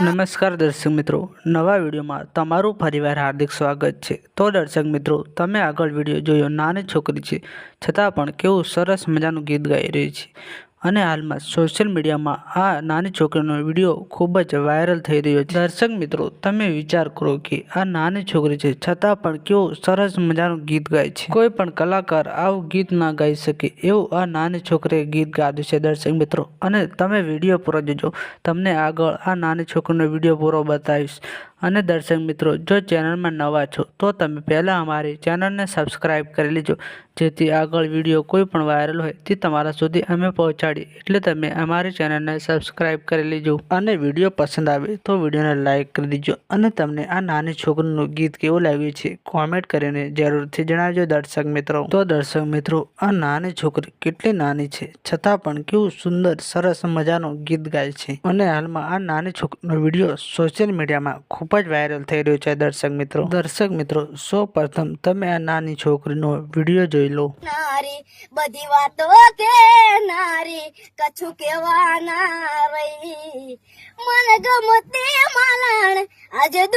નમસ્કાર દર્શક મિત્રો, નવા વિડીયોમાં તમારું ફરીવાર હાર્દિક સ્વાગત છે. તો દર્શક મિત્રો, તમે આગળ વીડિયો જોયો નાની છોકરી છે, છતાં પણ કેવું સરસ મજાનું ગીત ગાઈ રહી છે. અને હાલમાં સોશિયલ મીડિયામાં આ નાની છોકરીનો વીડિયો ખૂબ જ વાયરલ થઈ રહ્યો છે. દર્શક મિત્રો, તમે વિચાર કરો કે આ નાની છોકરી છે. છતાં પણ કેવું સરસ મજાનું ગીત ગાય છે. કોઈ પણ કલાકાર આવું ગીત ના ગાઈ શકે એવું આ નાની છોકરીએ ગીત ગાયું છે દર્શક મિત્રો. અને તમે વીડિયો પૂરો જોજો. તમને આગળ આ નાની છોકરીનો વીડિયો પૂરો બતાવીશ. અને દર્શક મિત્રો, જો ચેનલમાં નવા છો, તો તમે પહેલાં અમારી ચેનલને સબસ્ક્રાઈબ કરી લેજો. જેથી આગળ વીડિયો કોઈ પણ વાયરલ હોય, તે તમારા સુધી અમે પહોંચાડીએ એટલે તમે અમારી ચેનલને સબસ્ક્રાઈબ કરી લેજો. અને વીડિયો પસંદ આવે તો વિડીયોને લાઇક કરી દેજો. અને તમને આ નાની છોકરીનું ગીત કેવું લાગ્યું છે કોમેન્ટ કરીને જરૂરથી જણાવજો દર્શક મિત્રો. તો દર્શક મિત્રો, આ નાની છોકરી કેટલી નાની છે, છતાં પણ કેવું સુંદર, સરસ મજાનું ગીત ગાય છે. અને હાલમાં આ નાની છોકરીનો વીડિયો સોશિયલ મીડિયામાં ખૂબ જ વાયરલ થઈ રહ્યો છે દર્શક મિત્રો. દર્શક મિત્રો સૌ પ્રથમ તમે આ નાની છોકરીનો વીડિયો જોઈ લો. નારી, બધી વાતો કે નારી કછું કેવાના રહી મને ગમતી માલણ આજે